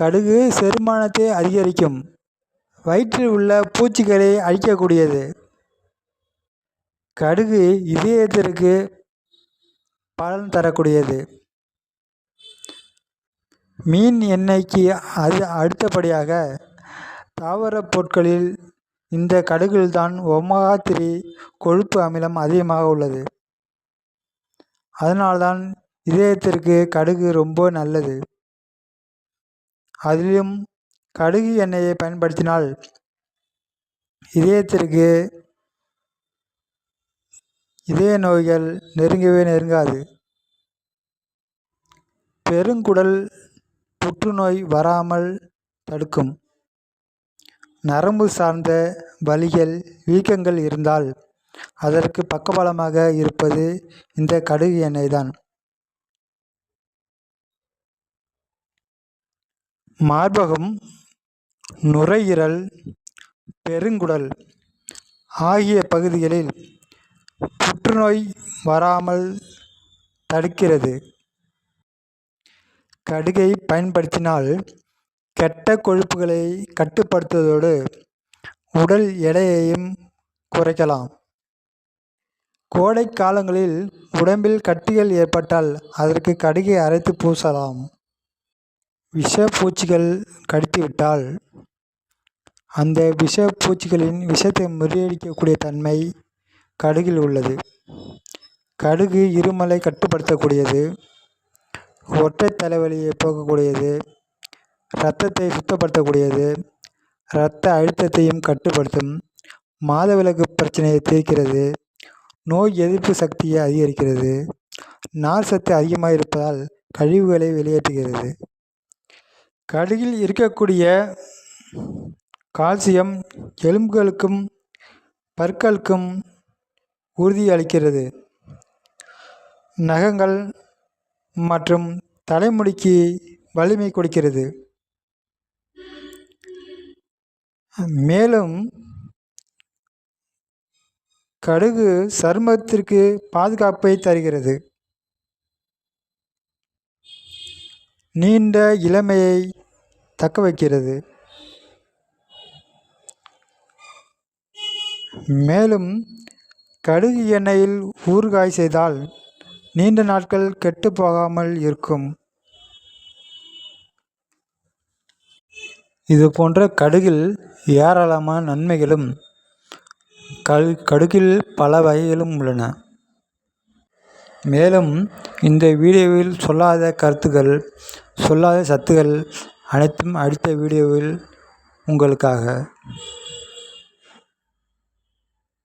கடுகு செரிமானத்தை அதிகரிக்கும். வயிற்றில் உள்ள பூச்சிகளை அழிக்கக்கூடியது. கடுகு இதயத்திற்கு பலன் தரக்கூடியது. மீன் எண்ணெய்க்கு அது அடுத்தபடியாக தாவரப் பொருட்களில் இந்த கடுகில்தான் ஒமேகா த்ரீ கொழுப்பு அமிலம் அதிகமாக உள்ளது. அதனால்தான் இதயத்திற்கு கடுகு ரொம்ப நல்லது. அதிலும் கடுகு எண்ணெயை பயன்படுத்தினால் இதயத்திற்கு இதய நோய்கள் நெருங்கவே நெருங்காது. பெருங்குடல் புற்றுநோய் வராமல் தடுக்கும். நரம்பு சார்ந்த வலிகள் வீக்கங்கள் இருந்தால் அதற்கு பக்கபலமாக இருப்பது இந்த கடுகு எண்ணெய் தான். மார்பகம் நுரையீரல் பெருங்குடல் ஆகிய பகுதிகளில் புற்றுநோய் வராமல் தடுக்கிறது. கடுகை பயன்படுத்தினால் கெட்ட கொழுப்புகளை கட்டுப்படுத்துவதோடு உடல் எடையையும் குறைக்கலாம். கோடை காலங்களில் உடம்பில் கட்டிகள் ஏற்பட்டால் அதற்கு கடுகை அரைத்து பூசலாம். விஷப்பூச்சிகள் கடித்துவிட்டால் அந்த விஷப்பூச்சிகளின் விஷத்தை முறியடிக்கக்கூடிய தன்மை கடுகில் உள்ளது. கடுகு இருமலை கட்டுப்படுத்தக்கூடியது ஒற்றை தலைவலியை போக்கக்கூடியது இரத்தத்தை சுத்தப்படுத்தக்கூடியது இரத்த அழுத்தத்தையும் கட்டுப்படுத்தும் மாதவிலக்கு பிரச்சனையை தீர்க்கிறது நோய் எதிர்ப்பு சக்தியை அதிகரிக்கிறது நார் சத்து அதிகமாக இருப்பதால் கழிவுகளை வெளியேற்றுகிறது. கடுகில் இருக்கக்கூடிய கால்சியம் எலும்புகளுக்கும் பற்களுக்கும் உறுதி அளிக்கிறது நகங்கள் மற்றும் தலைமுடிக்கு வலிமை கொடுக்கிறது. மேலும் கடுகு சருமத்திற்கு பாதுகாப்பை தருகிறது. நீண்ட இளமையை தக்க வைக்கிறது மேலும் கடுகு எண்ணெயில் ஊறுகாய் செய்தால் நீண்ட நாட்கள் கெட்டு போகாமல் இருக்கும். இது போன்ற கடுகில் ஏராளமான நன்மைகளும் கல் கடுகில் பல வகைகளும் உள்ளன. மேலும் இந்த வீடியோவில் சொல்லாத கருத்துக்கள் சொல்லாத சத்துக்கள் அனைத்தும் அடுத்த வீடியோவில் உங்களுக்காக.